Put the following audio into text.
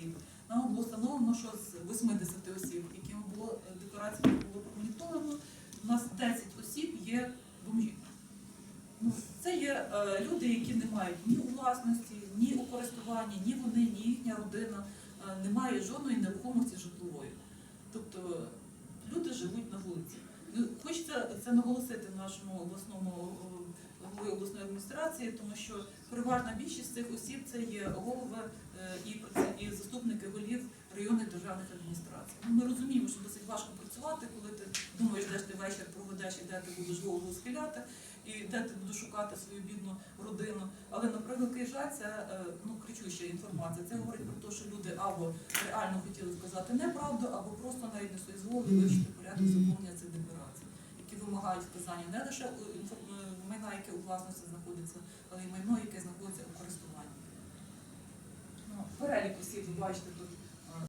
рік. Нам було встановлено, що з 80 осіб, яким було е, декларація було промоніторено, у нас 10 осіб є бомжі. Ну, це є е, люди, які не мають ні у власності, ні у користуванні, ні вони, ні їхня родина, е, не має жодної нерухомості житлової. Тобто люди живуть на вулиці. Ну, Хочеться це наголосити нашому обласному е, голові обласної адміністрації, тому що переважна більшість цих осіб це є голови е, заступники голів районних державних адміністрацій. Ну, Ми розуміємо, що досить важко працювати, коли ти думаєш, де ж ти вечір проведеш і де ти будеш голову схиляти, і де ти будеш шукати свою бідну родину. Але, наприклад, жаль, це ну, кричуща інформація. Це говорить про те, що люди або реально хотіли сказати неправду, або просто навіть не соізволили вивчити порядок заповнення цих декларацій, які вимагають вказання не лише е, майна, яке у власності знаходиться, але й майно, яке знаходиться у користуванні.